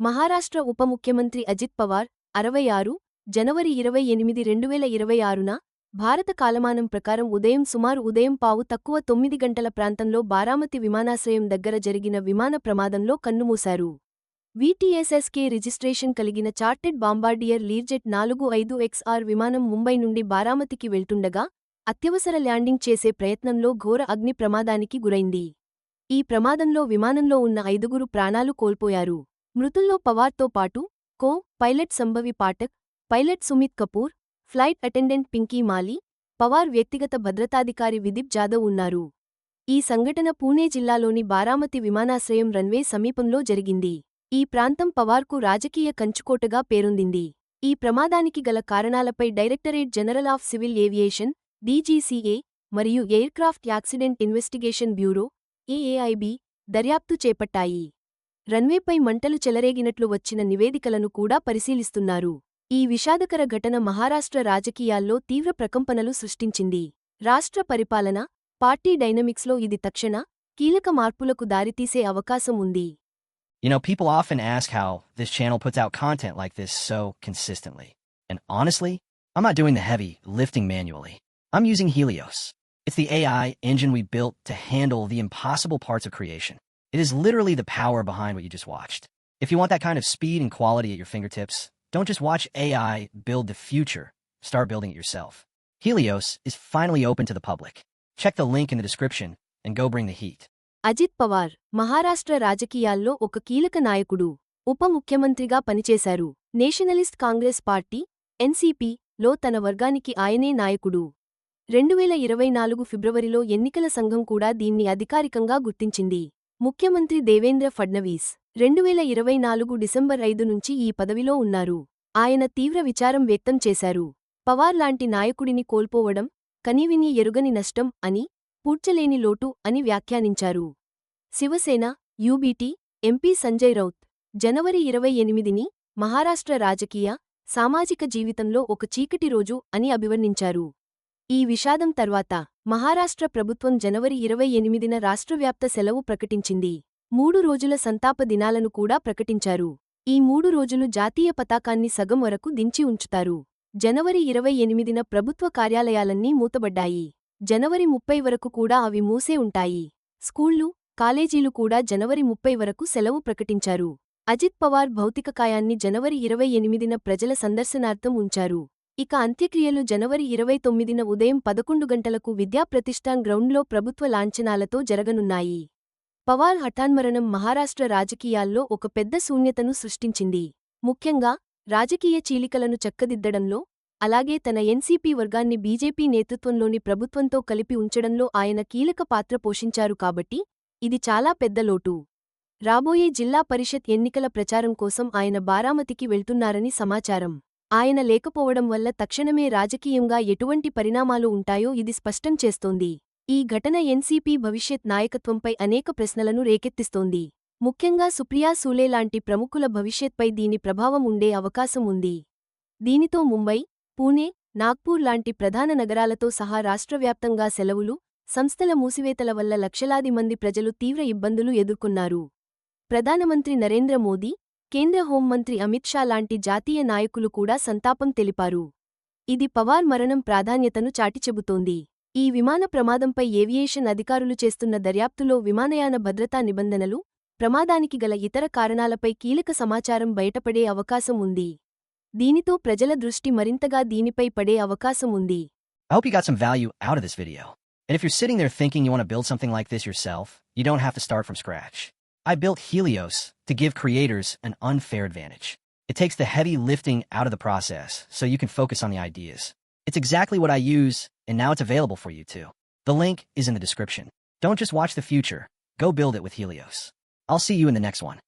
మహారాష్ట్ర ఉప ముఖ్యమంత్రి అజిత్ పవార్ అరవై ఆరు జనవరి ఇరవై ఎనిమిది రెండువేల ఇరవై ఆరున భారత కాలమానం ప్రకారం ఉదయం సుమారు ఉదయం పావు తక్కువ తొమ్మిది గంటల ప్రాంతంలో బారామతి విమానాశ్రయం దగ్గర జరిగిన విమాన ప్రమాదంలో కన్నుమూశారు. వీటీఎస్ఎస్కే రిజిస్ట్రేషన్ కలిగిన చార్టెడ్ బాంబార్డియర్ లీర్జెట్ నాలుగు ఐదు ఎక్స్ఆర్ విమానం ముంబై నుండి బారామతికి వెళ్తుండగా అత్యవసర ల్యాండింగ్ చేసే ప్రయత్నంలో ఘోర అగ్ని ప్రమాదానికి గురైంది. ఈ ప్రమాదంలో విమానంలో ఉన్న ఐదుగురు ప్రాణాలు కోల్పోయారు. మృతుల్లో పవార్తో పాటు co pilot Shambhavi Pathak pilot Sumit Kapoor flight attendant Pinky Mali Pawar వ్యక్తిగత భద్రతాధికారి విదిప్ జాదవ్ ఉన్నారు. ఈ సంఘటన పూణే జిల్లాలోని బారామతి విమానాశ్రయం రన్వే సమీపంలో జరిగింది. ఈ ప్రాంతం పవార్కు రాజకీయ కంచుకోటగా పేరొందింది. ఈ ప్రమాదానికి గల కారణాలపై Directorate General of Civil Aviation DGCA మరియు Aircraft Accident Investigation Bureau AAIB దర్యాప్తు చేపట్టాయి. రన్వేపై మంటలు చెలరేగినట్లు వచ్చిన నివేదికలను కూడా పరిశీలిస్తున్నారు ఈ విషాదకర ఘటన మహారాష్ట్ర రాజకీయాల్లో తీవ్ర ప్రకంపనలు సృష్టించింది రాష్ట్ర పరిపాలన పార్టీ డైనమిక్స్లో ఇది తక్షణ కీలక మార్పులకు దారితీసే అవకాశం ఉంది You know, people often ask how this channel puts out content like this so consistently. And honestly, I'm not doing the heavy lifting manually. I'm using Helios. It's the AI engine we built to handle the impossible parts of creation. It is literally the power behind what you just watched. If you want that kind of speed and quality at your fingertips, don't just watch AI build the future. Start building it yourself. Helios is finally open to the public. Check the link in the description and go bring the heat. Ajit Pawar Maharashtra రాజకీయాల్లో ఒక కీలక నాయకుడు ఉప ముఖ్యమంత్రిగా పనిచేశారు Nationalist Congress party NCP లో తన వర్గానికి ఆయనే నాయకుడు రెండువేల ఇరవై నాలుగు ఫిబ్రవరిలో ఎన్నికల సంఘం కూడా దీన్ని అధికారికంగా గుర్తించింది ముఖ్యమంత్రి దేవేంద్ర ఫడ్నవీస్ రెండువేల ఇరవై నాలుగు డిసెంబర్ ఐదు నుంచి ఈ పదవిలో ఉన్నారు. ఆయన తీవ్ర విచారం వ్యక్తం చేశారు. పవార్ లాంటి నాయకుడిని కోల్పోవడం కనీవిని ఎరుగని నష్టం అని పూడ్చలేని లోటు అని వ్యాఖ్యానించారు. శివసేన యూబీటీ ఎంపీ సంజయ్ రౌత్ జనవరి ఇరవై ఎనిమిదిని మహారాష్ట్ర రాజకీయ సామాజిక జీవితంలో ఒక చీకటి రోజు అని అభివర్ణించారు. ఈ విషాదం తర్వాత మహారాష్ట్ర ప్రభుత్వం జనవరి ఇరవై ఎనిమిదిన రాష్ట్రవ్యాప్త సెలవు ప్రకటించింది. మూడు రోజుల సంతాప దినాలను కూడా ప్రకటించారు. ఈ మూడు రోజులు జాతీయ పతాకాన్ని సగం వరకు దించి ఉంచుతారు. జనవరి ఇరవై ఎనిమిదిన ప్రభుత్వ కార్యాలయాలన్నీ మూతబడ్డాయి. జనవరి ముప్పై వరకు కూడా అవి మూసే ఉంటాయి. స్కూళ్ళు కాలేజీలు కూడా జనవరి ముప్పై వరకు సెలవు ప్రకటించారు. అజిత్ పవార్ భౌతికకాయాన్ని జనవరి ఇరవై ఎనిమిదిన ప్రజల సందర్శనార్థం ఉంచారు. ఇక అంత్యక్రియలు జనవరి ఇరవై తొమ్మిదిన ఉదయం పదకొండు గంటలకు విద్యాప్రతిష్టాన్ గ్రౌండ్లో ప్రభుత్వ లాంఛనాలతో జరగనున్నాయి. పవార్ హఠాన్మరణం మహారాష్ట్ర రాజకీయాల్లో ఒక పెద్ద శూన్యతను సృష్టించింది. ముఖ్యంగా రాజకీయ చీలికలను చక్కదిద్దడంలో అలాగే తన ఎన్సీపీ వర్గాన్ని బీజేపీ నేతృత్వంలోని ప్రభుత్వంతో కలిపి ఉంచడంలో ఆయన కీలక పాత్ర పోషించారు కాబట్టి ఇది చాలా పెద్ద లోటు. రాబోయే జిల్లా పరిషత్ ఎన్నికల ప్రచారం కోసం ఆయన బారామతికి వెళ్తున్నారని సమాచారం. ఆయన లేకపోవడం వల్ల తక్షణమే రాజకీయంగా ఎటువంటి పరిణామాలు ఉంటాయో ఇది స్పష్టం చేస్తోంది. ఈ ఘటన ఎన్సీపీ భవిష్యత్ నాయకత్వంపై అనేక ప్రశ్నలను రేకెత్తిస్తోంది. ముఖ్యంగా సుప్రియా సూలే లాంటి ప్రముఖుల భవిష్యత్పై దీని ప్రభావం ఉండే అవకాశం ఉంది. దీనితో ముంబై పూణే నాగ్పూర్ లాంటి ప్రధాన నగరాలతో సహా రాష్ట్రవ్యాప్తంగా సెలవులు సంస్థల మూసివేతల వల్ల లక్షలాది మంది ప్రజలు తీవ్ర ఇబ్బందులు ఎదుర్కొన్నారు. ప్రధానమంత్రి నరేంద్ర మోదీ కేంద్ర హోంమంత్రి అమిత్ షా లాంటి జాతీయ నాయకులు కూడా సంతాపం తెలిపారు ఇది పవార్ మరణం ప్రాధాన్యతను చాటిచెబుతోంది ఈ విమాన ప్రమాదంపై ఏవియేషన్ అధికారులు చేస్తున్న దర్యాప్తులో విమానయాన భద్రతా నిబంధనలు ప్రమాదానికి గల ఇతర కారణాలపై కీలక సమాచారం బయటపడే అవకాశం ఉంది దీనితో ప్రజల దృష్టి మరింతగా దీనిపై పడే అవకాశం ఉంది I hope you got some value out of this video. And if you're sitting there thinking you want to build something like this yourself, you don't have to start from scratch. I built Helios to give creators an unfair advantage. It takes the heavy lifting out of the process so you can focus on the ideas. It's exactly what I use, and now it's available for you too. The link is in the description. Don't just watch the future, go build it with Helios. I'll see you in the next one.